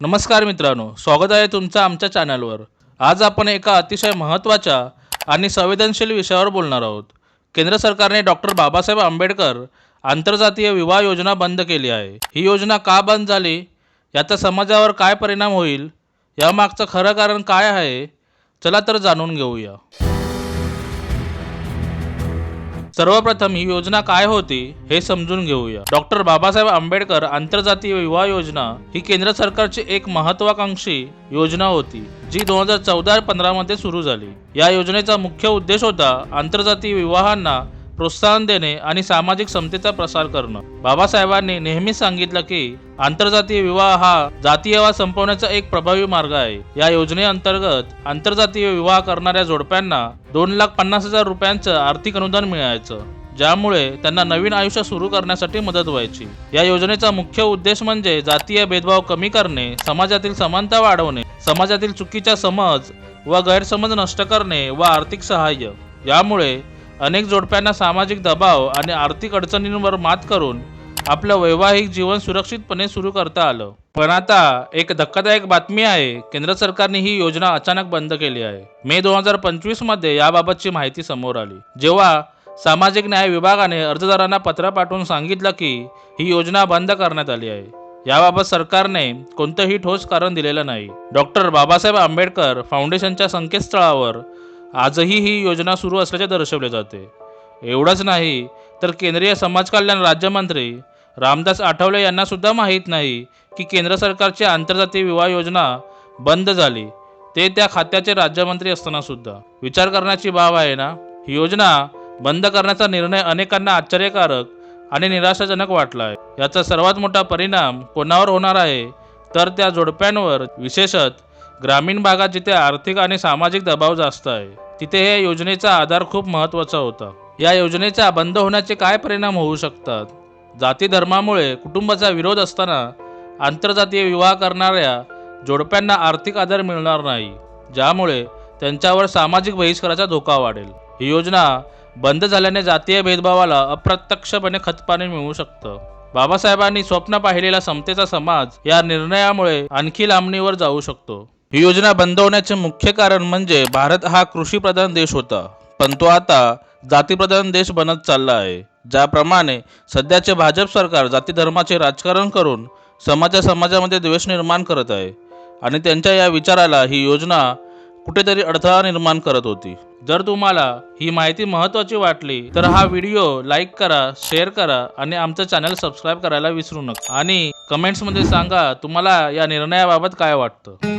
नमस्कार मित्रांनो स्वागत आहे तुमचं आमच्या चॅनलवर. आज आपण एका अतिशय महत्त्वाच्या आणि संवेदनशील विषयावर बोलणार आहोत. केंद्र सरकारने डॉक्टर बाबासाहेब आंबेडकर आंतरजातीय विवाह योजना बंद केली आहे. ही योजना का बंद झाली? याचा समाजावर काय परिणाम होईल? यामागचं खरं कारण काय आहे? चला तर जाणून घेऊया. सर्वप्रथम ही योजना काय होती हे समजून घेऊया. डॉक्टर बाबासाहेब आंबेडकर आंतरजातीय विवाह योजना ही केंद्र सरकारची एक महत्वाकांक्षी योजना होती जी दोन हजार चौदा पंधरा मध्ये सुरू झाली. या योजनेचा मुख्य उद्देश होता आंतरजातीय विवाहांना प्रोत्साहन देणे आणि सामाजिक समतेचा प्रसार करणं. बाबासाहेबांनी नेहमीच सांगितलं की आंतरजातीय विवाह हा जातीयवाद संपवण्याचा एक प्रभावी मार्ग आहे. या योजनेअंतर्गत आंतरजातीय विवाह करणाऱ्या जोडप्यांना दोन लाख पन्नास हजार रुपयांचं आर्थिक अनुदान मिळायचं ज्यामुळे त्यांना नवीन आयुष्य सुरू करण्यासाठी मदत व्हायची. या योजनेचा मुख्य उद्देश म्हणजे जातीय भेदभाव कमी करणे समाजातील समानता वाढवणे समाजातील चुकीचा समज व गैरसमज नष्ट करणे व आर्थिक सहाय्य. यामुळे अनेक जोडप्यांना सामाजिक दबाव आणि आर्थिक अडचणींवर मात करून आपलं वैवाहिक जीवन सुरक्षितपणे सुरू करता आलं. पण आता एक धक्कादायक बातमी आहे केंद्र सरकारने ही योजना अचानक बंद केली आहे. मे दोन हजार पंचवीसमध्ये याबाबतची माहिती समोर आली. जेव्हा सामाजिक न्याय विभागाने अर्जदारांना पत्र पाठवून सांगितलं की ही योजना बंद करण्यात आली आहे. याबाबत सरकारने कोणतंही ठोस कारण दिलेलं नाही. डॉक्टर बाबासाहेब आंबेडकर फाउंडेशनच्या संकेतस्थळावर आजही ही योजना सुरू असल्याचे दर्शवले जाते. एवढंच नाही तर केंद्रीय समाज कल्याण राज्यमंत्री रामदास आठवले यांना सुद्धा माहीत नाही की केंद्र सरकारची आंतरजातीय विवाह योजना बंद झाली. ते त्या खात्याचे राज्यमंत्री असताना सुद्धा. विचार करण्याची बाब आहे ना? ही योजना बंद करण्याचा निर्णय अनेकांना आश्चर्यकारक आणि निराशाजनक वाटला आहे याचा सर्वात मोठा परिणाम कोणावर होणार आहे? तर त्या जोडप्यांवर विशेषत ग्रामीण भागात जिथे आर्थिक आणि सामाजिक दबाव जास्त आहे तिथे या योजनेचा आधार खूप महत्त्वाचा होता. या योजनेचा बंद होण्याचे काय परिणाम होऊ शकतात? जाती धर्मामुळे कुटुंबाचा विरोध असताना आंतरजातीय विवाह करणाऱ्या जोडप्यांना आर्थिक आधार मिळणार नाही ज्यामुळे त्यांच्यावर सामाजिक बहिष्काराचा धोका वाढेल. ही योजना बंद झाल्याने जातीय भेदभावाला अप्रत्यक्षपणे खतपाणी मिळू शकतं. बाबासाहेबांनी स्वप्न पाहिलेला समतेचा समाज या निर्णयामुळे आणखी लांबणीवर जाऊ शकतो. ही योजना बंद होण्याचे मुख्य कारण म्हणजे भारत हा कृषीप्रधान देश होता. पण तो आता जातीप्रधान देश बनत चालला आहे. ज्याप्रमाणे सध्याचे भाजप सरकार जाती धर्माचे राजकारण करून समाजा समाजामध्ये द्वेष निर्माण करत आहे. आणि त्यांच्या या विचाराला ही योजना कुठेतरी अडथळा निर्माण करत होती. जर तुम्हाला ही माहिती महत्त्वाची वाटली तर हा व्हिडिओ लाईक करा शेअर करा आणि आमचं चॅनल सबस्क्राईब करायला विसरू नका. आणि कमेंट्समध्ये सांगा तुम्हाला या निर्णयाबाबत काय वाटतं?